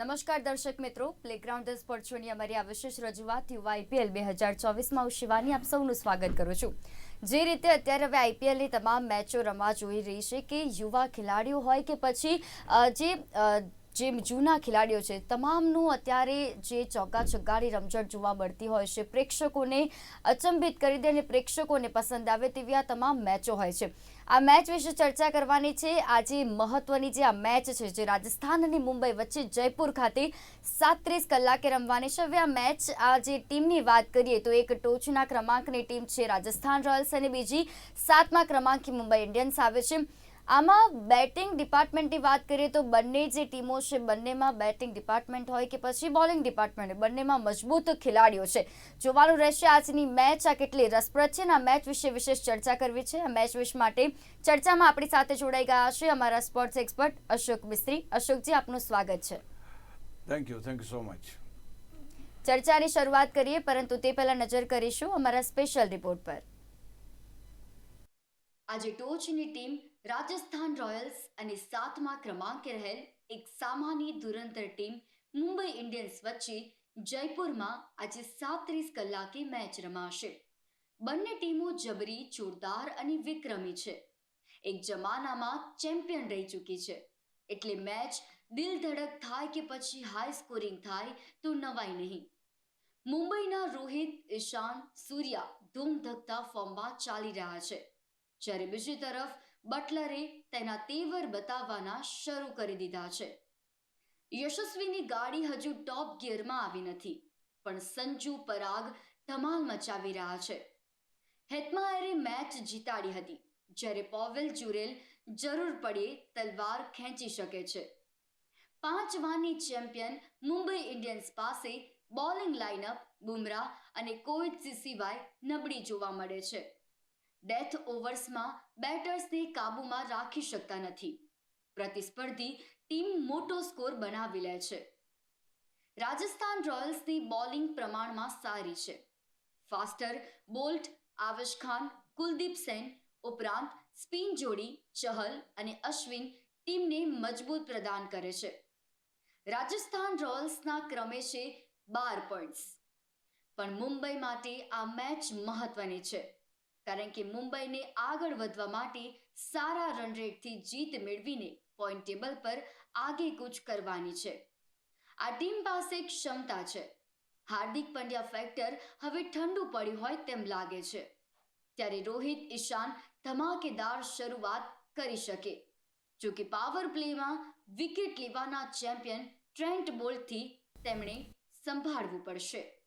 નમસ્કાર દર્શક મિત્રો પ્લેગ્રાઉન્ડ પર સ્પોર્ટ અમારી આ વિશેષ રજૂઆત યુવા આઈપીએલ બે હજાર ચોવીસમાં હું શિવાની આપ સૌનું સ્વાગત કરું છું. જે રીતે અત્યારે હવે આઈપીએલની તમામ મેચો રમવા જોઈ રહી છે કે યુવા ખેલાડીઓ હોય કે પછી જે જે જૂના ખેલાડીઓ છે, તમામનું અત્યારે જે ચોગ્ગા છગ્ગાની રમઝટ જોવા મળતી હોય છે, પ્રેક્ષકોને અચંબિત કરી દે અને પ્રેક્ષકોને પસંદ આવે તેવી આ તમામ મેચો હોય છે. આ મેચ વિશે ચર્ચા કરવાની છે. આજે મહત્વની જે આ મેચ છે, જે રાજસ્થાન અને મુંબઈ વચ્ચે જયપુર ખાતે સાત્રીસ કલાકે રમવાની છે. હવે આ મેચ આ જે ટીમની વાત કરીએ તો એક ટોચના ક્રમાંકની ટીમ છે, રાજસ્થાન રોયલ્સ અને બીજી સાતમા ક્રમાંકે મુંબઈ ઇન્ડિયન્સ આવે છે. આમાં બેટિંગ ડિપાર્ટમેન્ટની વાત કરીએ તો બંને જે ટીમો છે બંનેમાં બેટિંગ ડિપાર્ટમેન્ટ હોય કે પછી બોલિંગ ડિપાર્ટમેન્ટ બંનેમાં મજબૂત ખેલાડીઓ છે. જોવાનું રહેશે આજની મેચ આ કેટલી રસપ્રદ છે અને આ મેચ વિશે વિશેષ ચર્ચા કરવી છે. આ મેચ વિશે માટે ચર્ચામાં આપણી સાથે જોડાઈ ગયા છે અમારા સ્પોર્ટ્સ એક્સપર્ટ અશોક મિસ્ત્રી. અશોકજી આપનું સ્વાગત છે. Thank you thank you so much ચર્ચાની શરૂઆત કરીએ પરંતુ તે પહેલા નજર કરીશું અમારા સ્પેશિયલ રિપોર્ટ પર. આજે ટોચની ટીમ રાજસ્થાન રોયલ્સ અને સાતમા ક્રમાંકે રહેલ એક સામાન્ય ધુરંધર ટીમ મુંબઈ ઇન્ડિયન્સ વચ્ચે જયપુરમાં આજે સાત્રીસ કલાકે મેચ રમાશે. બંને ટીમો જબરી, જોરદાર અને વિક્રમી છે. એક જમાનામાં ચેમ્પિયન રહી ચૂકી છે. એટલે મેચ દિલ ધડક થાય કે પછી હાઈ સ્કોરિંગ થાય તો નવાઈ નહીં. મુંબઈના રોહિત, ઈશાન, સૂર્યા ધૂમધકતા ફોર્મમાં ચાલી રહ્યા છે. જ્યારે બીજી તરફ બટલરે તેના તેવર બતાવવાના શરૂ કરી દીધા છે. યશસ્વીની ગાડી હજુ ટોપ ગિયરમાં આવી નથી, પણ સંજુ પરાગ ધમાલ મચાવી રહ્યા છે. હેતમાયરે મેચ જીતાડી હતી, જ્યારે પોવેલ જુરેલ જરૂર પડે તલવાર ખેંચી શકે છે. પાંચ વાની ચેમ્પિયન મુંબઈ ઇન્ડિયન્સ પાસે બોલિંગ લાઇનઅપ બુમરાહ અને કોવિડ સિવાય નબળી જોવા મળે છે. ડેથ ઓવર્સમાં બેટર્સને કાબૂમાં રાખી શકતા નથી. પ્રતિસ્પર્ધી ટીમ મોટો સ્કોર બનાવી લે છે. રાજસ્થાન રોયલ્સની બોલિંગ પ્રમાણમાં સારી છે. ફાસ્ટર, બોલ્ટ, આવેશ ખાન, કુલદીપ સેન ઉપરાંત સ્પિન જોડી, ચહલ અને અશ્વિન ટીમને મજબૂત પ્રદાન કરે છે. રાજસ્થાન રોયલ્સના ક્રમે છે બાર પોઈન્ટ્સ પણ મુંબઈ માટે આ મેચ મહત્વની છે. કારણ કે મુંબઈને આગળ વધવા માટે સારા રન રેટથી જીત મેળવીને પોઈન્ટ ટેબલ પર આગે કૂચ કરવાની છે. આ ટીમ પાસે ક્ષમતા છે. હાર્દિક પંડ્યા ફેક્ટર હવે ઠંડુ પડ્યું હોય તેમ લાગે છે. ત્યારે રોહિત, ઈશાન ધમાકેદાર શરૂઆત કરી શકે. જો કે પાવર પ્લેમાં વિકેટ લેવાના ચેમ્પિયન ટ્રેન્ટ બોલ્ટથી તેમણે સંભાળવું પડશે.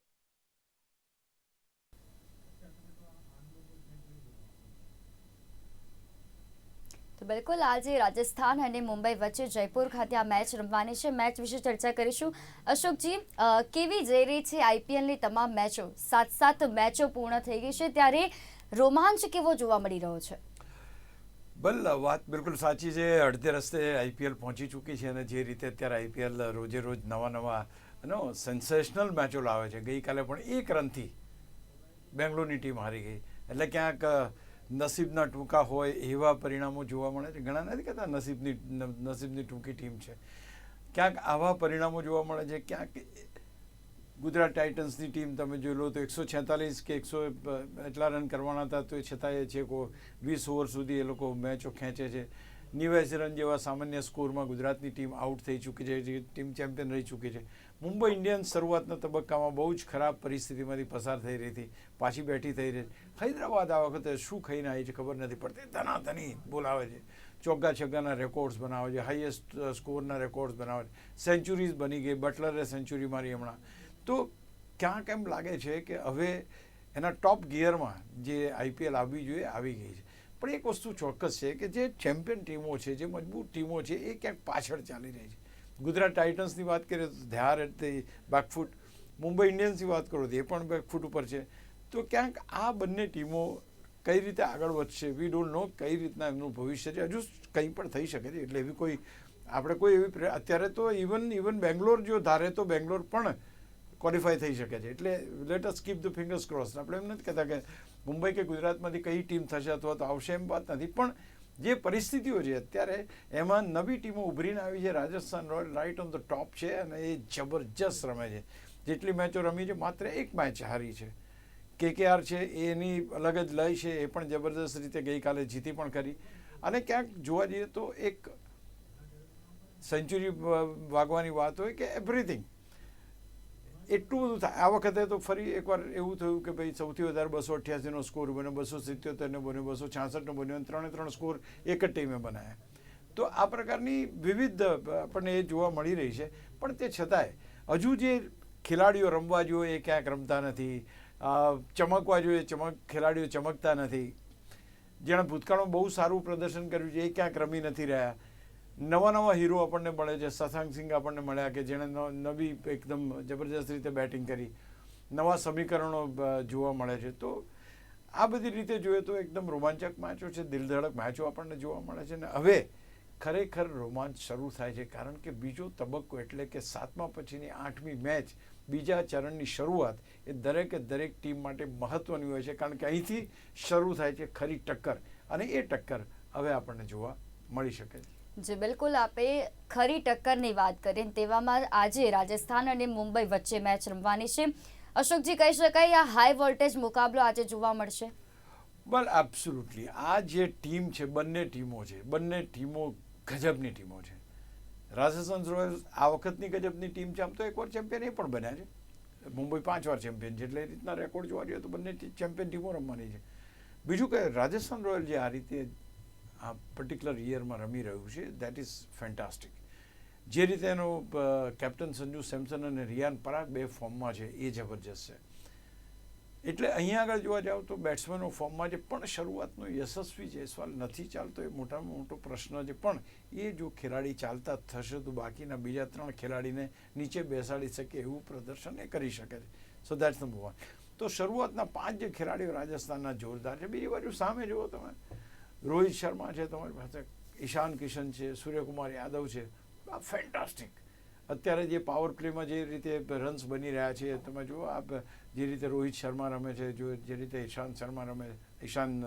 તો બિલકુલ આજે રાજસ્થાન અને મુંબઈ વચ્ચે જયપુર ખાતે આ મેચ રમવાની છે. મેચ વિશે ચર્ચા કરીશું. અશોકજી કેવી જઈ રહી છે આઈપીએલની તમામ મેચો? સાત સાત મેચો પૂર્ણ થઈ ગઈ છે. ત્યારે રોમાંચ કેવો જોવા મળી રહ્યો છે? બલ, વાત બિલકુલ સાચી છે. અડધે રસ્તે આઈપીએલ પહોંચી ચૂકી છે અને જે રીતે અત્યારે આઈપીએલ રોજે રોજ નવા નવા નો સેન્સેશનલ મેચો લાવે છે. ગઈકાલે પણ એક રનથી બેંગ્લોરની ટીમ હારી ગઈ. એટલે ક્યાંક નસીબના ટૂંકા હોય એવા પરિણામો જોવા મળે છે. ઘણા નથી કહેતા નસીબની નસીબની ટૂંકી ટીમ છે. ક્યાંક આવા પરિણામો જોવા મળે છે, ક્યાંક ગુજરાત ટાઇટન્સની ટીમ તમે જોઈ લો તો એકસો છેતાલીસ કે એકસો, એટલા રન કરવાના હતા, તો એ છતાં એ છે વીસ ઓવર સુધી એ લોકો મેચો ખેંચે છે. નેવ્યાસી રન જેવા સામાન્ય સ્કોરમાં ગુજરાતની ટીમ આઉટ થઈ ચૂકી છે ટીમ ચેમ્પિયન રહી ચૂકી છે. મુંબઈ ઇન્ડિયન્સ શરૂઆતના તબક્કામાં બહુ જ ખરાબ પરિસ્થિતિમાંથી પસાર થઈ રહી હતી, પાછી બેઠી થઈ રહી. હૈદરાબાદ આ વખતે શું ખાઈને આવી છે ખબર નથી પડતી. ધનાધની બોલાવે છે. ચોગ્ગા છગ્ગાના રેકોર્ડ્સ બનાવે છે. હાઈએસ્ટ સ્કોરના રેકોર્ડ્સ બનાવે છે. સેન્ચુરીઝ બની ગઈ. બટલરે સેન્ચુરી મારી હમણાં. તો ક્યાંક એમ લાગે છે કે હવે એના ટોપ ગિયરમાં જે આઈપીએલ આવવી જોઈએ, આવી ગઈ છે. પણ એક વસ્તુ ચોક્કસ છે કે જે ચેમ્પિયન ટીમો છે, જે મજબૂત ટીમો છે, એ ક્યાંક પાછળ ચાલી રહી છે. ગુજરાત ટાઇટન્સની વાત કરીએ તો they are back foot, Mumbai ઇન્ડિયન્સની વાત કરો તો એ પણ બેકફૂટ ઉપર છે. તો ક્યાંક આ બંને ટીમો કઈ રીતે આગળ વધશે? વી ડોન્ટ નો કઈ રીતના એમનું ભવિષ્ય છે. હજુ કંઈ પણ થઈ શકે છે. એટલે એવી કોઈ, આપણે કોઈ એવી અત્યારે તો ઇવન ઇવન બેંગ્લોર જો ધારે તો બેંગ્લોર પણ ક્વોલિફાય થઈ શકે છે. એટલે let us keep the fingers cross આપણે એમ નથી કહેતા કે મુંબઈ કે ગુજરાતમાંથી કઈ ટીમ થશે અથવા તો આવશે એમ વાત નથી. પણ જે પરિસ્થિતિઓ છે, અત્યારે એમાં નવી ટીમો ઉભરીને આવી છે. Rajasthan royal right on the top છે અને એ જબરજસ્ત રમે છે. જેટલી મેચો રમી છે, માત્ર એક મેચ હારી છે. કેકેઆર છે, એની અલગ જ લય છે, એ પણ જબરદસ્ત રીતે ગઈકાલે જીતી પણ કરી. અને ક્યાંક જોવા જઈએ તો એક સેન્ચુરી વાગવાની વાત હોય કે એવરીથિંગ એટલું બધું થાય. આ વખતે તો ફરી એકવાર એવું થયું કે ભાઈ સૌથી વધારે બસો અઠ્યાસીનો સ્કોર બન્યો, બસો સિત્યોતેરનો બન્યો, બસો છાસઠનો બન્યો અને ત્રણે ત્રણ સ્કોર એક જ ટીમે બનાવ્યા. તો આ પ્રકારની વિવિધ આપણને એ જોવા મળી રહી છે. પણ તે છતાંય, હજુ જે ખેલાડીઓ રમવા જોઈએ એ ક્યાંક રમતા નથી. ચમકવા જોઈએ ચમક, ખેલાડીઓ ચમકતા નથી. જેણે ભૂતકાળમાં બહુ સારું પ્રદર્શન કર્યું છે એ ક્યાંક રમી નથી રહ્યા. નવા નવા હીરો આપણને મળે છે. શશાંક સિંગ આપણને મળ્યા કે જેણે નવી એકદમ જબરજસ્ત રીતે બેટિંગ કરી. નવા સમીકરણો જોવા મળે છે. તો આ બધી રીતે જોઈએ તો એકદમ રોમાંચક મેચો છે. દિલધડક મેચો આપણને જોવા મળે છે. ને હવે ખરેખર રોમાંચ શરૂ થાય છે. કારણ કે બીજો તબક્કો એટલે કે સાતમા પછીની આઠમી મેચ બીજા ચરણની શરૂઆત એ દરેકે દરેક ટીમ માટે મહત્વની હોય છે. કારણ કે અહીંથી શરૂ થાય છે ખરી ટક્કર. અને એ ટક્કર હવે આપણને જોવા મળી શકે છે. જે બિલકુલ આપે ખરી ટક્કરની વાત કરીએ તેવામાં આજે રાજસ્થાન અને મુંબઈ વચ્ચે મેચ રમવાની છે. અશોકજી, કહી શકાય આ હાઈ વોલ્ટેજ મુકાબલો આજે જોવા મળશે? બલ એબ્સોલ્યુટલી આ જે ટીમ છે, બંને ટીમો છે, બંને ટીમો ગજબની ટીમો છે. રાજસ્થાન રોયલ્સ આ વખતની ગજબની ટીમ છે, આમ તો એકવાર ચેમ્પિયન એ પણ બન્યા છે. મુંબઈ પાંચ વાર ચેમ્પિયન છે, એટલે એ રીતના રેકોર્ડ જોવા જઈએ તો બંને ચેમ્પિયન ટીમો રમવાની છે. બીજું કે રાજસ્થાન રોયલ જે આ રીતે આ પર્ટિક્યુલર યરમાં રમી રહ્યું છે. દેટ ઇઝ ફેન્ટાસ્ટિક જે રીતે એનો કેપ્ટન સંજુ સેમસન અને રિયાન પરાગ બે ફોર્મમાં છે, એ જબરજસ્ત છે. એટલે અહીંયા આગળ જોવા જાઓ તો બેટ્સમેનો ફોર્મમાં છે, પણ શરૂઆતનો યશસ્વી જયસ્વાલ નથી ચાલતો, એ મોટામાં મોટો પ્રશ્ન છે. પણ એ જો ખેલાડી ચાલતા થશે તો બાકીના બીજા ત્રણ ખેલાડીને નીચે બેસાડી શકે એવું પ્રદર્શન એ કરી શકે છે. સો દેટ્સ નંબર વન તો શરૂઆતના પાંચ જે ખેલાડીઓ રાજસ્થાનના જોરદાર છે. બીજી બાજુ સામે જુઓ તમે. રોહિત શર્મા છે, તમારી પાસે ઈશાન કિશન છે, સૂર્યકુમાર યાદવ છે. આ ફેન્ટાસ્ટિક અત્યારે જે પાવર પ્લેમાં જે રીતે રન્સ બની રહ્યા છે, તમે જુઓ આ જે રીતે રોહિત શર્મા રમે છે, જો જે રીતે ઈશાંત શર્મા રમે, ઈશાન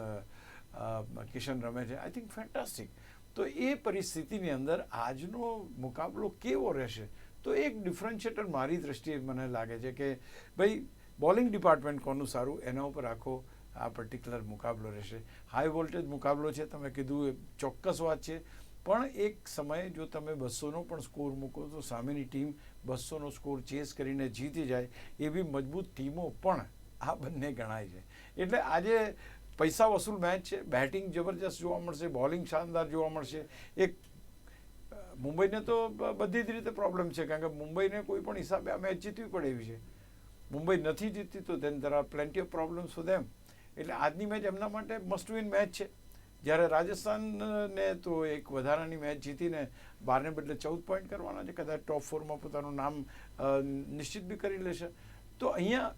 કિશન રમે છે આઈ થિંક ફેન્ટાસ્ટિક તો એ પરિસ્થિતિની અંદર આજનો મુકાબલો કેવો રહેશે? તો એક ડિફરન્શિએટર મારી દ્રષ્ટિએ મને લાગે છે કે, ભાઈ બોલિંગ ડિપાર્ટમેન્ટ કોનું સારું, એના ઉપર આખો આ પર્ટિક્યુલર મુકાબલો રહેશે. હાઈ વોલ્ટેજ મુકાબલો છે, તમે કીધું એ ચોક્કસ વાત છે. પણ એક સમયે જો તમે બસોનો પણ સ્કોર મૂકો તો સામેની ટીમ બસોનો સ્કોર ચેસ કરીને જીતી જાય એવી મજબૂત ટીમો પણ આ બંને ગણાય છે. એટલે આજે પૈસા વસૂલ મેચ છે બેટિંગ જબરજસ્ત જોવા મળશે બોલિંગ શાનદાર જોવા મળશે. એક, મુંબઈને તો બધી જ રીતે પ્રોબ્લેમ છે, કારણ કે મુંબઈને કોઈ પણ હિસાબે આ મેચ જીતવી પડે એવી છે. મુંબઈ નથી જીતતી તો then there are plenty of problems for them. એટલે આજની મેચ એમના માટે મસ્ટ વિન મેચ છે. જ્યારે રાજસ્થાનને તો એક વધારાની મેચ જીતીને બારને બદલે ચૌદ પોઈન્ટ કરવાના છે. કદાચ ટોપ ફોરમાં પોતાનું નામ નિશ્ચિત બી કરી લેશે. તો અહીંયા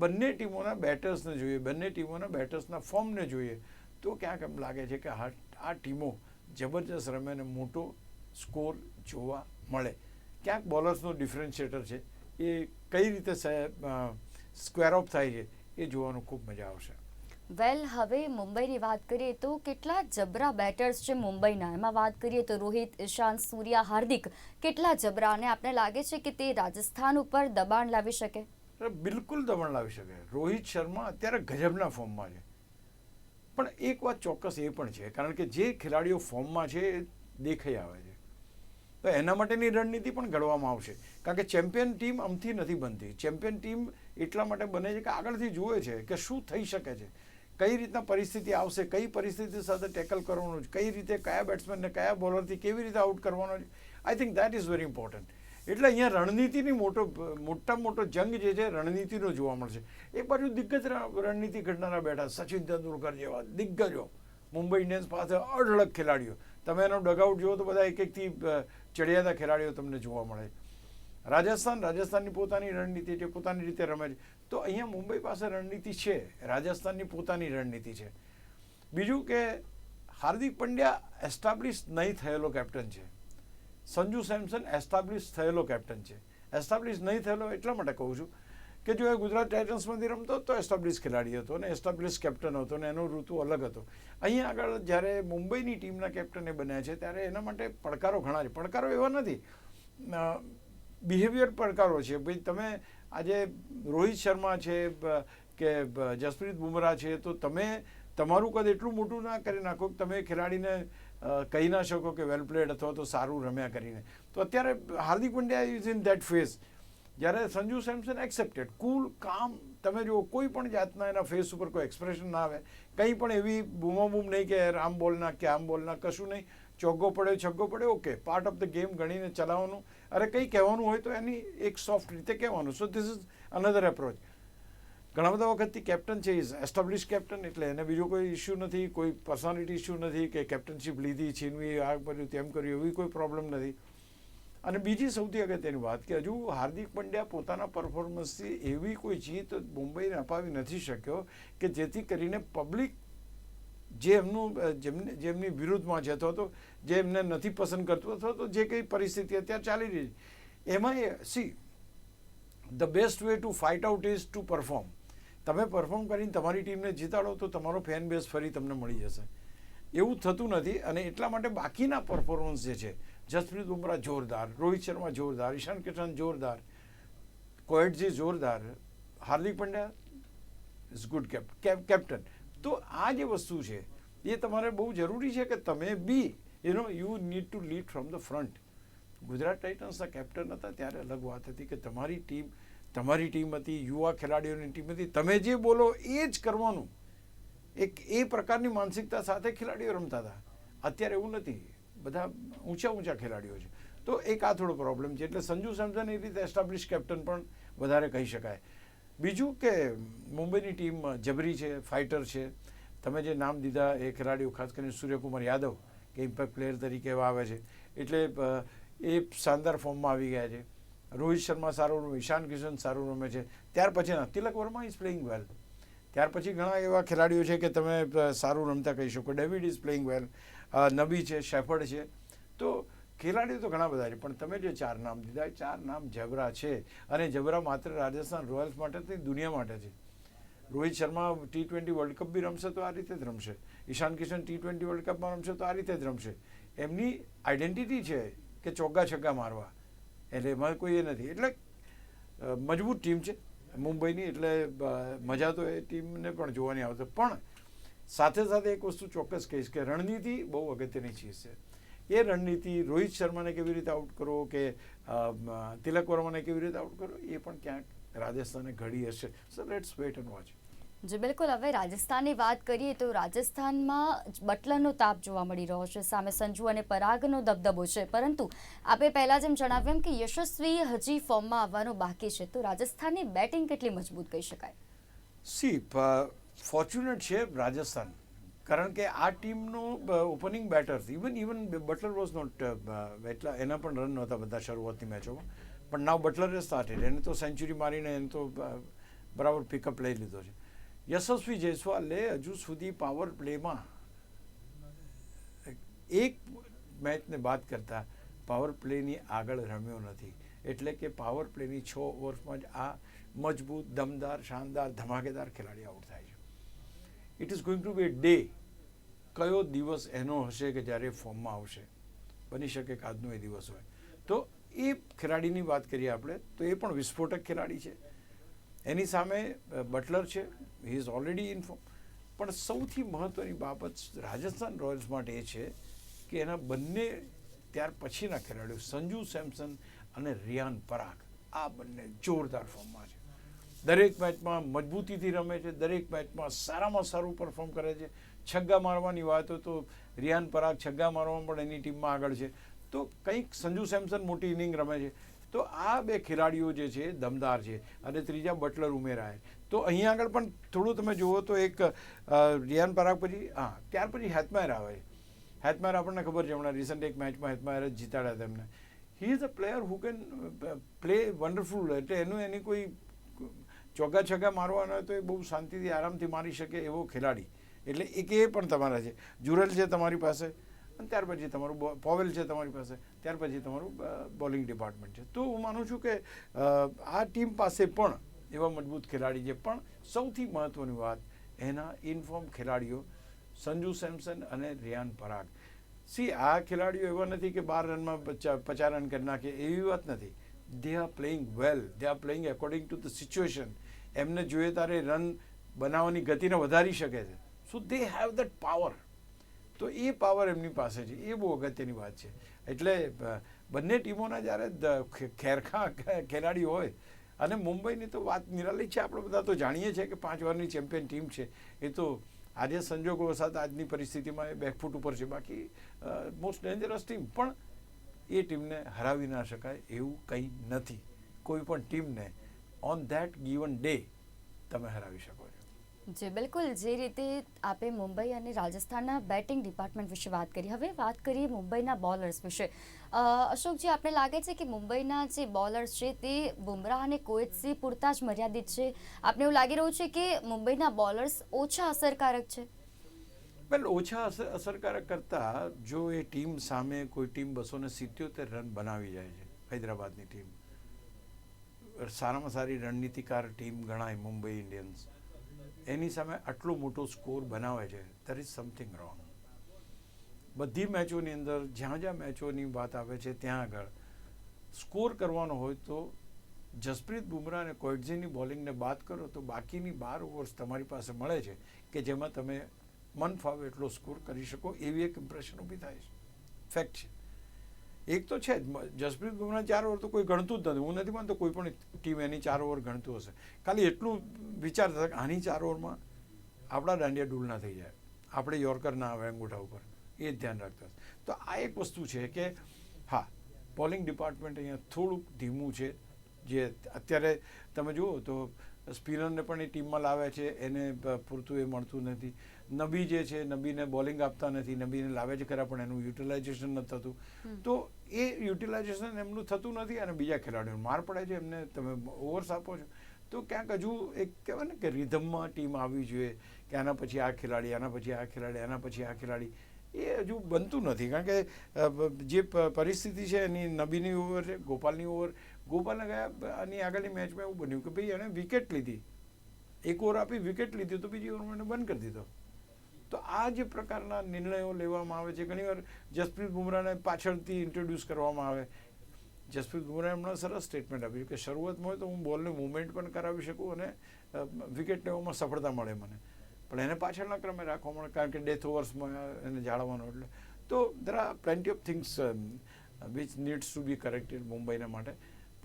બંને ટીમોના બેટર્સને જોઈએ, બંને ટીમોના બેટર્સના ફોર્મને જોઈએ, તો ક્યાંક એમ લાગે છે કે હા, આ ટીમો જબરજસ્ત રમે અને મોટો સ્કોર જોવા મળે. ક્યાંક બોલર્સનો ડિફરન્શિએટર છે. એ કઈ રીતે સ્ક્વેર ઓફ થાય છે? એ જોવાનું ખૂબ મજા આવશે. વેલ હવે મુંબઈની વાત કરીએ તો કેટલા જબરા બેટર્સ છે મુંબઈના? એમાં વાત કરીએ તો રોહિત ઈશાંત સૂર્યા હાર્દિક. કેટલા જબરા અને આપને લાગે છે કે તે રાજસ્થાન ઉપર દબાણ લાવી શકે? બિલકુલ દબાણ લાવી શકે. રોહિત શર્મા અત્યારે ગજબના ફોર્મમાં છે. પણ એક વાત ચોક્કસ એ પણ છે કારણ કે જે ખેલાડીઓ ફોર્મમાં છે એ દેખાઈ આવે છે. તો એના માટેની રણનીતિ પણ ઘડવામાં આવશે. કારણ કે ચેમ્પિયન ટીમ અમથી નથી બનતી. ચેમ્પિયન ટીમ એટલા માટે બને છે કે આગળથી જુએ છે કે શું થઈ શકે છે. કઈ રીતના પરિસ્થિતિ આવશે, કઈ પરિસ્થિતિ સાથે ટેકલ કરવાનું છે, કઈ રીતે કયા બેટ્સમેનને કયા બોલરથી કેવી રીતે આઉટ કરવાનો છે. I think that is very important એટલે અહીંયા રણનીતિની મોટો મોટામાં મોટો જંગ જે છે રણનીતિનો જોવા મળશે. એક બાજુ દિગ્ગજ રણનીતિ ઘડનારા બેઠા, સચિન તેંડુલકર જેવા દિગ્ગજો. મુંબઈ ઇન્ડિયન્સ પાસે અઢળક ખેલાડીઓ. તમે એનો ડગઆઉટ જુઓ તો બધા એક એકથી ચડિયાતા ખેલાડીઓ તમને જોવા મળે. રાજસ્થાન, રાજસ્થાનની પોતાની રણનીતિ છે, પોતાની રીતે રમે છે. તો અહીંયા મુંબઈ પાસે રણનીતિ છે, રાજસ્થાનની પોતાની રણનીતિ છે. બીજું કે હાર્દિક પંડ્યા એસ્ટાબ્લિશ નહીં થયેલો કેપ્ટન છે. સંજુ સેમસન એસ્ટાબ્લિશ થયેલો કેપ્ટન છે. એસ્ટાબ્લિશ નહીં થયેલો એટલા માટે કહું છું કે જો એ ગુજરાત ટાઇટન્સમાંથી રમતો તો એસ્ટાબ્લિશ ખેલાડી હતો અને એસ્ટાબ્લિશ કેપ્ટન હતો અને એનો ઋતુ અલગ હતો. અહીંયા આગળ જ્યારે મુંબઈની ટીમના કેપ્ટન એ બન્યા છે ત્યારે એના માટે પડકારો ઘણા છે. પડકારો એવા નથી. બિહેવિયર પડકારો છે. ભાઈ, તમે આજે રોહિત શર્મા છે કે જસપ્રીત બુમરાહ છે, તો તમે, તમારું કદ એટલું મોટું ના કરી નાખો કે તમે ખેલાડીને કહી ના શકો કે વેલ પ્લેડ અથવા તો સારું રમ્યા કરીને. તો અત્યારે Hardik Pandya is in that phase જ્યારે સંજુ સેમસન એક્સેપ્ટેડ કુલ કામ તમે જો કોઈ પણ જાતના એના ફેસ ઉપર કોઈ એક્સપ્રેશન ના આવે. કંઈ પણ એવી બૂમાબૂમ નહીં કે આમ બોલના કે આમ બોલના, કશું નહીં. ચોગ્ગો પડ્યો છગ્ગો પડ્યો okay part of the game ગણીને ચલાવવાનું. અરે કંઈ કહેવાનું હોય તો એની એક સોફ્ટ રીતે કહેવાનું. So this is another approach ઘણા બધા વખતથી કેપ્ટન છે ઇઝ એસ્ટાબ્લિશ કેપ્ટન એટલે એને બીજો કોઈ ઇસ્યુ નથી, કોઈ પર્સનાલિટી ઇસ્યુ નથી કે કેપ્ટનશીપ લીધી, છીનવી આ કર્યું તેમ કર્યું, એવી કોઈ પ્રોબ્લેમ નથી. અને બીજી સૌથી અગત્યની વાત કે હજુ હાર્દિક પંડ્યા પોતાના પરફોર્મન્સથી એવી કોઈ જીત મુંબઈને અપાવી નથી શક્યો કે જેથી કરીને પબ્લિક જે એમનું જેમને જેમની વિરુદ્ધમાં છે અથવા તો જે એમને નથી પસંદ કરતું અથવા તો જે કંઈ પરિસ્થિતિ અત્યારે ચાલી રહી છે. એમાં એ see the best way to fight out is to perform તમે પરફોર્મ કરીને તમારી ટીમને જીતાડો તો તમારો ફેન બેઝ ફરી તમને મળી જશે. એવું થતું નથી અને એટલા માટે બાકીના પરફોર્મન્સ જે છે, જસપ્રીત બુમરાહ જોરદાર, રોહિત શર્મા જોરદાર, ઈશાન કિશન જોરદાર, કોએટજી જોરદાર, Hardik Pandya is good captain તો આ જે વસ્તુ છે, એ તમારે બહુ જરૂરી છે કે તમે be you know you need to lead from the front Gujarat ટાઇટન્સના captain હતા ત્યારે અલગ વાત હતી કે તમારી ટીમ તમારી ટીમ હતી, યુવા ખેલાડીઓની ટીમ હતી, તમે જે બોલો એ જ કરવાનું. એક એ પ્રકારની માનસિકતા સાથે ખેલાડીઓ રમતા હતા. અત્યારે એવું નથી. બધા ઊંચા ઊંચા ખેલાડીઓ છે. તો એક આ થોડો પ્રોબ્લેમ છે. એટલે સંજુ સેમસન એ રીતે એસ્ટાબ્લિશ કેપ્ટન પણ વધારે કહી શકાય. બીજું કે મુંબઈની ટીમ જબરી છે ફાઇટર છે. તમે જે નામ દીધા એ ખેલાડીઓ, ખાસ કરીને સૂર્યકુમાર યાદવ, કે ઇમ્પેક્ટ પ્લેયર તરીકે એવા આવે છે. એટલે એ શાનદાર ફોર્મમાં આવી ગયા છે. રોહિત શર્મા સારું રમે, ઈશાન કિશન સારું રમે છે. ત્યાર પછીના Tilak Varma is playing well ત્યાર પછી ઘણા એવા ખેલાડીઓ છે કે તમે સારું રમતા કહી શકો. David is playing well Nabi છે શેફર્ડ છે. તો ખેલાડીઓ તો ઘણા બધા છે, પણ તમે જે ચાર નામ દીધા, એ ચાર નામ જબરા છે. અને જબરા માત્ર રાજસ્થાન રોયલ્સ માટે નથી દુનિયા માટે છે. Rohit Sharma T twenty world cup બી રમશે તો આ રીતે જ રમશે. Ishan Kishan T twenty world કપમાં રમશે તો આ રીતે જ રમશે. એમની આઈડેન્ટિટી છે કે ચોગ્ગા છગ્ગા મારવા. એટલે એમાં કોઈ એ નથી. એટલે મજબૂત ટીમ છે. મુંબઈની એટલે મજા તો એ ટીમને પણ જોવાની આવશે. પણ સાથે સાથે એક વસ્તુ ચોક્કસ કહીશ કે રણનીતિ બહુ અગત્યની ચીજ છે. એ રણનીતિ રોહિત શર્માને કેવી રીતે આઉટ કરો કે તિલક વર્માને કેવી રીતે આઉટ કરો એ પણ ક્યાંક રાજસ્થાને ઘડી હશે. So let's wait and watch જી બિલકુલ. હવે રાજસ્થાનની વાત કરીએ તો રાજસ્થાનમાં બટલરનો તાપ જોવા મળી રહ્યો છે. સામે સંજુ અને પરાગનો દબદબો છે. પરંતુ આપણે પહેલાં જેમ જણાવ્યું એમ કે યશસ્વી હજી ફોર્મમાં આવવાનું બાકી છે. તો રાજસ્થાનની બેટિંગ કેટલી મજબૂત કહી શકાય? સી ફોર્ચ્યુનેટ છે રાજસ્થાન. કારણ કે આ ટીમનો opening batters even even Buttler was not એટલા, એના પણ રન નહોતા બધા શરૂઆતની મેચોમાં. પણ નાવ બટલરે સ્ટાર્ટેડ એને તો સેન્ચુરી મારીને એને તો બરાબર પિકઅપ લઈ લીધો છે. યશસ્વી જયસ્વાલે હજુ સુધી પાવર પ્લેમાં એક મેચને બાદ કરતાં પાવર પ્લેની આગળ રમ્યો નથી. એટલે કે પાવર પ્લેની છ ઓવર્સમાં જ આ મજબૂત, દમદાર, શાનદાર, ધમાકેદાર ખેલાડી આઉટ થાય છે. It is going to a day કયો દિવસ એનો હશે કે જ્યારે ફોર્મમાં આવશે? બની શકે કે આજનો એ દિવસ હોય. તો એ ખેલાડીની વાત કરીએ આપણે, તો એ પણ વિસ્ફોટક ખેલાડી છે. એની સામે બટલર છે. He is already in form પણ સૌથી મહત્ત્વની બાબત રાજસ્થાન રોયલ્સ માટે એ છે કે એના બંને ત્યાર પછીના ખેલાડીઓ, સંજુ સેમસન અને રિયાન પરાગ, આ બંને જોરદાર ફોર્મમાં છે. દરેક મેચમાં મજબૂતીથી રમે છે, દરેક મેચમાં સારામાં સારું પરફોર્મ કરે છે. છગ્ગા મારવાની વાત હોય તો રિયાન પરાગ છગ્ગા મારવામાં પણ એની ટીમમાં આગળ છે. તો કંઈક સંજુ સેમસન મોટી ઇનિંગ રમે છે. તો આ બે ખેલાડીઓ જે છે, દમદાર છે અને ત્રીજા બટલર ઉમેરાય. તો અહીંયા આગળ પણ થોડું તમે જુઓ તો એક રિયાન પરાગ પછી, હા, ત્યાર પછી હેતમાયર આવે. છે હેતમાયર આપણને ખબર છે, હમણાં રિસન્ટ એક મેચમાં હેતમાયર જ જીતાડ્યા તેમને. He is a player who can play wonderful એટલે એનું એની કોઈ ચોગ્ગા છગ્ગા મારવાના હોય તો એ બહુ શાંતિથી આરામથી મારી શકે એવો ખેલાડી. એટલે એક એ પણ તમારા છે. જુરલ છે તમારી પાસે, અને ત્યાર પછી તમારું પોવેલ છે તમારી પાસે, ત્યાર પછી તમારું બોલિંગ ડિપાર્ટમેન્ટ છે. તો હું માનું છું કે આ ટીમ પાસે પણ એવા મજબૂત ખેલાડી છે. પણ સૌથી મહત્ત્વની વાત એના ઇનફોર્મ ખેલાડીઓ સંજુ સેમસન અને રિયાન પરાગ. સી, આ ખેલાડીઓ એવા નથી કે બાર રનમાં પચાસ રન કરી નાખે, એવી વાત નથી. They are playing well they are playing according to the situation એમને જોઈએ ત્યારે રન બનાવવાની ગતિને વધારી શકે છે. So they have that power તો એ પાવર એમની પાસે છે. એ બહુ અગત્યની વાત છે. એટલે બંને ટીમોના જ્યારે ખેરખા ખેલાડી હોય, અને મુંબઈની તો વાત નિરાલી છે. આપણે બધા તો જાણીએ છીએ કે પાંચ વારની ચેમ્પિયન ટીમ છે. એ તો આજે સંજોગો વસાત આજની પરિસ્થિતિમાં એ બેકફૂટ ઉપર છે. બાકી મોસ્ટ ડેન્જરસ ટીમ પણ એ ટીમને હરાવી ના શકાય એવું કંઈ નથી. કોઈ પણ ટીમને ઓન ધેટ ગીવન ડે તમે હરાવી શકો જી, બિલકુલ. જે રીતે આપે મુંબઈ અને રાજસ્થાનના બેટિંગ ડિપાર્ટમેન્ટ વિશે વાત કરી. હવે વાત કરીએ મુંબઈના બોલર્સ વિશે. અશોકજી આપણે લાગે છે કે મુંબઈના જે બોલર્સ છે તે બુમરાહ અને કોએત્સી પૂરતા જ મર્યાદિત છે? આપણે એવું લાગી રહ્યું છે કે મુંબઈના બોલર્સ ઓછા અસરકારક છે? વેલ, ઓછા અસર અસરકારક કરતાં જો એ ટીમ સામે કોઈ ટીમ બસો ને સિત્યોતેર રન બનાવી જાય છે, હૈદરાબાદની ટીમ. સારામાં સારી રણનીતિકાર ટીમ ગણાય મુંબઈ ઇન્ડિયન્સ. એની સામે આટલો મોટો સ્કોર બનાવે છે. દેર ઇઝ સમથિંગ રોંગ બધી મેચોની અંદર, જ્યાં જ્યાં મેચોની વાત આવે છે, ત્યાં આગળ. સ્કોર કરવાનો હોય તો જસપ્રીત બુમરાહ અને કોઇટઝીની બોલિંગને બાદ કરો તો બાકીની બાર ઓવર્સ તમારી પાસે મળે છે કે જેમાં તમે મન ફાવે એટલો સ્કોર કરી શકો, એવી એક ઇમ્પ્રેશન ઊભી થાય છે. ફેક્ટ છે. એક તો છે જસપ્રીત બુમરાહ ચાર ઓવર તો કોઈ ગણતું જ નથી. હું નથી માનતો કોઈ પણ ટીમ એની ચાર ઓવર ગણતું હશે. ખાલી એટલું વિચારતા થશે કે આની ચાર ઓવરમાં આપણા દાંડિયા ડૂલ ના થઈ જાય. આપણે યોર્કર ના આવે અંગૂઠા ઉપર. એ જ ધ્યાન રાખતા તો આ એક વસ્તુ છે કે, હા, બોલિંગ ડિપાર્ટમેન્ટ અહીંયા થોડુંક ધીમું છે. જે અત્યારે તમે જુઓ તો સ્પિનરને પણ એ ટીમમાં લાવે છે એને પૂરતું એ મળતું નથી. નબી જે છે નબીને બોલિંગ આપતા નથી નબીને લાવે છે ખરા પણ એનું યુટિલાઇઝેશન નથી થતું. તો એ યુટિલાઇઝેશન એમનું થતું નથી અને બીજા ખેલાડીઓને માર પડે છે એમને તમે ઓવર્સ આપો છો. તો ક્યાંક હજુ એક કહેવાય ને કે રિધમમાં ટીમ આવવી જોઈએ કે આના પછી આ ખેલાડી આના પછી આ ખેલાડી આના પછી આ ખેલાડી. એ હજુ બનતું નથી. કારણ કે જે પરિસ્થિતિ છે એની નબીની ઓવર છે ગોપાલની ઓવર ગોપાલને ગયા આની આગળની મેચમાં એવું બન્યું કે ભાઈ એણે વિકેટ લીધી. એક ઓવર આપી વિકેટ લીધી તો બીજી ઓવરમાં એને બંધ કરી દીધો. તો આ જે પ્રકારના નિર્ણયો લેવામાં આવે છે ઘણીવાર જસપ્રીત બુમરાને પાછળથી ઇન્ટ્રોડ્યુસ કરવામાં આવે. જસપ્રીત બુમરાએ હમણાં સરસ સ્ટેટમેન્ટ આપ્યું કે શરૂઆતમાં હોય તો હું બોલને મૂવમેન્ટ પણ કરાવી શકું અને વિકેટ લેવામાં સફળતા મળે મને. પણ એને પાછળના ક્રમે રાખવા મળે, કારણ કે ડેથ ઓવર્સમાં એને જાળવવાનો એટલે. તો there are plenty of things which needs to be corrected મુંબઈના માટે.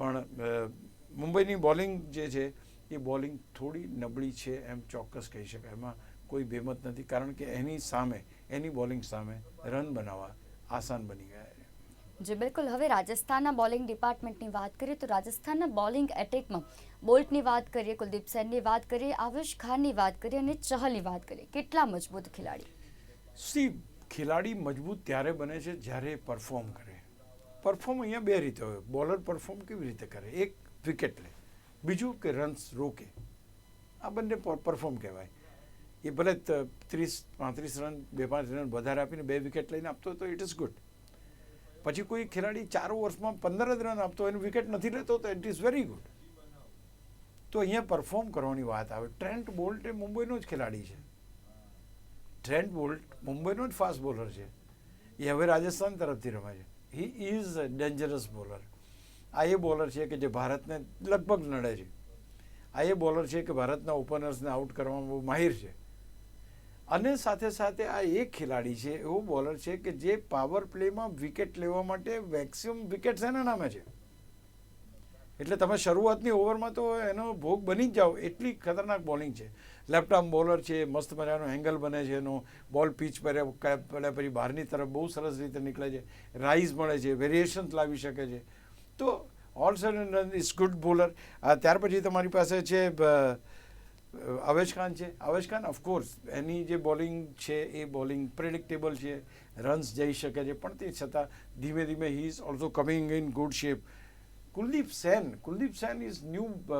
પણ મુંબઈની બોલિંગ જે છે એ બોલિંગ થોડી નબળી છે એમ ચોક્કસ કહી શકાય. એમાં કોઈ બેમત નથી. કારણ કે એની સામે એની બોલિંગ સામે રન બનાવવા આસાન બની ગયા છે. જી બિલકુલ. હવે રાજસ્થાનના બોલિંગ ડિપાર્ટમેન્ટની વાત કરીએ તો રાજસ્થાનના બોલિંગ એટેકમાં બોલ્ટની વાત કરીએ કુલદીપ સેનની વાત કરીએ આવિશ ખાનની વાત કરીએ અને ચહલની વાત કરીએ. કેટલા મજબૂત ખેલાડી. સી ખેલાડી મજબૂત ત્યારે બને છે જ્યારે પરફોર્મ કરે. પરફોર્મ અહીંયા બે રીતે હોય. બોલર પરફોર્મ કેવી રીતે કરે? એક વિકેટ લે. બીજું કે રન્સ રોકે. આ બંને પરફોર્મ કહેવાય. એ ભલે ત્રીસ, પાંત્રીસ રન બે પાંચ રન વધારે આપીને બે વિકેટ લઈને આપતો તો ઇટ ઇઝ ગુડ પછી કોઈ ખેલાડી ચાર ઓવર્સમાં પંદર જ રન આપતો એનું વિકેટ નથી લેતો તો ઇટ ઇઝ વેરી ગુડ તો અહીંયા પરફોર્મ કરવાની વાત આવે. ટ્રેન્ટ બોલ્ટ એ મુંબઈનો જ ખેલાડી છે. ટ્રેન્ટ બોલ્ટ મુંબઈનો જ ફાસ્ટ બોલર છે. એ હવે રાજસ્થાન તરફથી રમે છે. He is a dangerous bowler આ એ બોલર છે કે જે ભારતને લગભગ નડે છે. આ એ બોલર છે કે ભારતના ઓપનર્સને આઉટ કરવામાં બહુ માહિર છે. અને સાથે સાથે આ એક ખેલાડી છે, એવો બોલર છે કે જે પાવર પ્લેમાં વિકેટ લેવા માટે મેક્સિમમ વિકેટ્સ એના નામે છે. એટલે તમે શરૂઆતની ઓવરમાં તો એનો ભોગ બની જ જાઓ. એટલી ખતરનાક બોલિંગ છે. લેફ્ટ આર્મ બોલર છે, મસ્ત મજાનો એંગલ બને છે એનો. બોલ પીચ પર પડ્યા પછી બહારની તરફ બહુ સરસ રીતે નીકળે છે. રાઇઝ મળે છે વેરિએશન્સ લાવી શકે છે. તો all sudden is good bowler ત્યાર પછી તમારી પાસે છે અવેશ ખાન છે. અવેશ ખાન ઓફકોર્સ એની જે બોલિંગ છે એ બોલિંગ પ્રિડિક્ટેબલ છે. રન્સ જઈ શકે છે. પણ તે છતાં ધીમે ધીમે he is also coming in good shape Kuldeep Sen Kuldeep Sen is new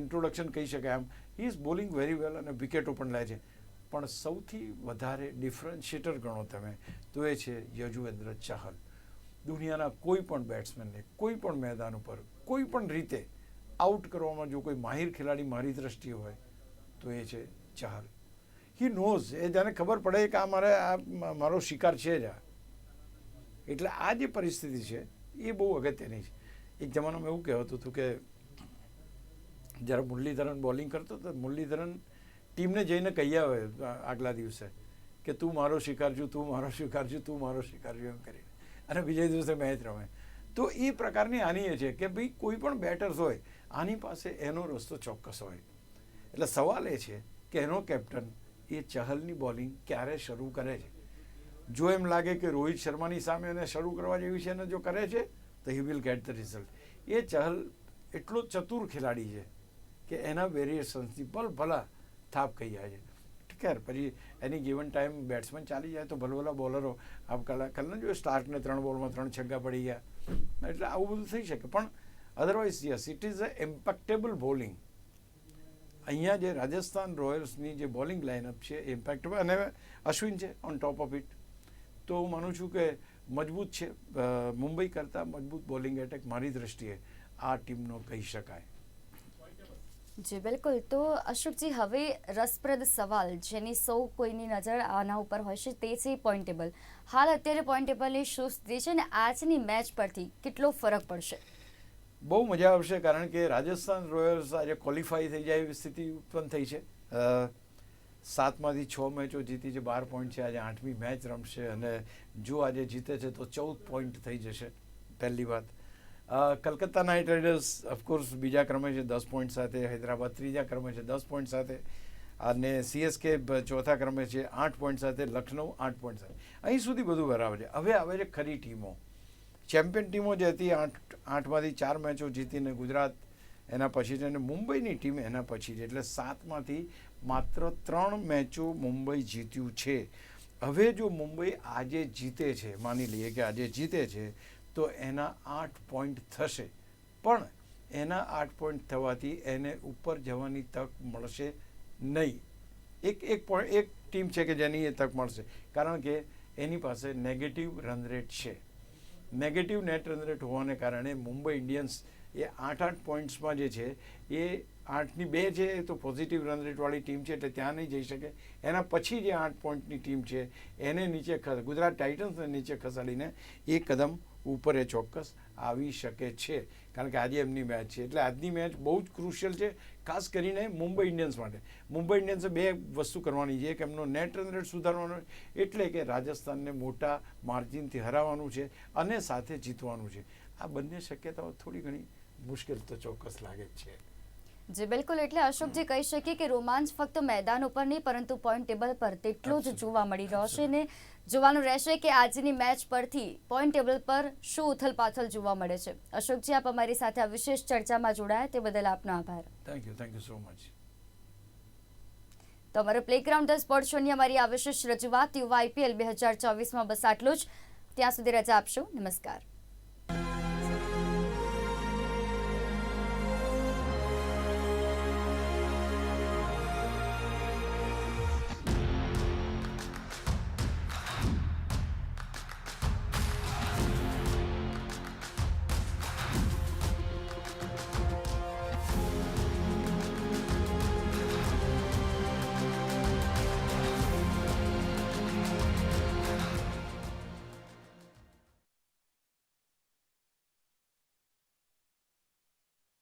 introduction કહી શકાય એમ he is bowling very well અને વિકેટો પણ લે છે. પણ સૌથી વધારે ડિફરન્શિએટર ગણો તમે તો એ છે યજુવેન્દ્ર ચહલ. દુનિયાના કોઈ પણ બેટ્સમેનને કોઈ પણ મેદાન ઉપર, કોઈ પણ રીતે આઉટ કરવામાં જો કોઈ માહિર ખેલાડી મારી દ્રષ્ટિએ હોય તો એ છે ચહલ. હી નોઝ એ જાણે ખબર પડે કે આ મારે, આ મારો શિકાર છે જ આ. એટલે આ જે પરિસ્થિતિ છે એ બહુ અગત્યની છે. એક જમાનામાં એવું કહેવાતું હતું કે જ્યારે મુરલીધરન બોલિંગ કરતો તો મુરલીધરન ટીમને જઈને કહી આવે આગલા દિવસે કે તું મારો સ્વીકારજો તું મારો સ્વીકારજો તું મારો સ્વીકારજો એમ કરીને. અને બીજા દિવસે મેચ રમે. તો એ પ્રકારની આની એ છે કે ભાઈ કોઈ પણ બેટર્સ હોય, આની પાસે એનો રસ્તો ચોક્કસ હોય. એટલે સવાલ એ છે કે એનો કેપ્ટન એ ચહલની બોલિંગ ક્યારે શરૂ કરે છે? જો એમ લાગે કે રોહિત શર્માની સામે એને શરૂ કરવા જેવી છે અને જો કરે છે તો he will get the result એ ચહલ એટલો ચતુર ખેલાડી છે કે એના વેરિએશન્સથી ભલ ભલા થાપ કહી જાય છે ખેર પછી એની ગિવન ટાઈમ બેટ્સમેન ચાલી જાય તો ભલભલા બોલરો આપ કલા કલને જો સ્ટાર્કને ત્રણ બોલમાં ત્રણ છગ્ગા પડી ગયા એટલે આવું બધું થઈ શકે પણ otherwise yes it is a impeccable bowling અહીંયા જે રાજસ્થાન રોયલ્સની જે બોલિંગ લાઇનઅપ છે ઇમ્પેક્ટેબલ અને અશ્વિન છે ઓન ટોપ ઓફ ઇટ તો હું માનું છું કે મજબૂત છે. મુંબઈ કરતાં મજબૂત બોલિંગ એટેક મારી દ્રષ્ટિએ આ ટીમનો કહી શકાય. જી બિલકુલ. તો અશોકજી હવે રસપ્રદ સવાલ જેની સૌ કોઈની નજર આના ઉપર હોય છે તે છે પોઈન્ટ ટેબલ હાલ અત્યારે પોઈન્ટ ટેબલની શું સ્થિતિ છે અને આજની મેચ પરથી કેટલો ફરક પડશે? બહુ મજા આવશે કારણ કે રાજસ્થાન રોયલ્સ આજે ક્વોલિફાઈ થઈ જાય એવી સ્થિતિ ઉત્પન્ન થઈ છે. સાતમાંથી છ મેચો જીતી છે બાર પોઈન્ટ છે. આજે આઠમી મેચ રમશે અને જો આજે જીતે છે તો ચૌદ પોઈન્ટ થઈ જશે. પહેલી વાત. કલકત્તા નાઇટ રાઇડર્સ ઓફકોર્સ બીજા ક્રમે છે, દસ પોઈન્ટ સાથે. હૈદરાબાદ ત્રીજા ક્રમે છે, દસ પોઈન્ટ સાથે. અને સીએસકે ચોથા ક્રમે છે, આઠ પોઈન્ટ સાથે. લખનઉ, આઠ પોઈન્ટ સાથે. અહીં સુધી બધું બરાબર છે. હવે આવે છે ખરી ટીમો. ચેમ્પિયન ટીમો જે હતી, આઠ, આઠમાંથી ચાર મેચો જીતીને ગુજરાત, એના પછી છે અને મુંબઈની ટીમ એના પછી છે. એટલે સાતમાંથી માત્ર ત્રણ મેચો મુંબઈ જીત્યું છે. હવે જો મુંબઈ આજે જીતે છે, માની લઈએ કે આજે જીતે છે, તો એના આઠ પોઈન્ટ થશે. પણ એના આઠ પોઈન્ટ થવાથી એને ઉપર જવાની તક મળશે નહીં. એક એક પોઈન્ટ એક ટીમ છે કે જેની એ તક મળશે. કારણ કે એની પાસે નેગેટિવ રન રેટ છે. નેગેટિવ નેટ રન રેટ હોવાને કારણે મુંબઈ ઇન્ડિયન્સ એ આઠ આઠ પોઈન્ટ્સમાં જે છે, એ આઠની બે છે એ તો પોઝિટિવ રન રેટવાળી ટીમ છે એટલે ત્યાં નહીં જઈ શકે. એના પછી જે આઠ પોઈન્ટની ટીમ છે, એને નીચે ગુજરાત ટાઇટન્સને નીચે ખસાડીને એ કદમ ઉપર એ ચોક્કસ આવી શકે છે. કારણ કે આજે એમની મેચ છે. એટલે આજની મેચ બહુ જ ક્રુશિયલ છે, ખાસ કરીને મુંબઈ ઇન્ડિયન્સ માટે. મુંબઈ ઇન્ડિયન્સે બે વસ્તુ કરવાની છે, એક એમનો નેટ રન રેટ સુધારવાનો એટલે કે રાજસ્થાનને મોટા માર્જિનથી હરાવવાનું છે અને સાથે જીતવાનું છે. આ બંને શક્યતાઓ થોડી ઘણી મુશ્કેલ તો ચોક્કસ લાગે છે. જી બિલકુલ. એટલે અશોકજી કહી શકીએ કે રોમાંચ ફક્ત મેદાન ઉપર નહીં પરંતુ પોઈન્ટ ટેબલ પર તેટલો જ જોવા મળી રહ્યો છે ને જોવાનું રહેશે કે આજની મેચ પરથી પોઈન્ટ ટેબલ પર શું ઉથલપાથલ જોવા મળે છે. અશોકજી આપ અમારી સાથે આ વિશેષ ચર્ચામાં જોડાયા. તે બદલ આપનો આભાર. Thank you thank you so much તો અમારો પ્લેગ્રાઉન્ડ ધ સ્પોર્ટ શોની અમારી આ વિશેષ રજૂઆત યુવા આઈપીએલ બે હજાર ચોવીસમાં બસ આટલું જ. ત્યાં સુધી રજા આપશો. નમસ્કાર.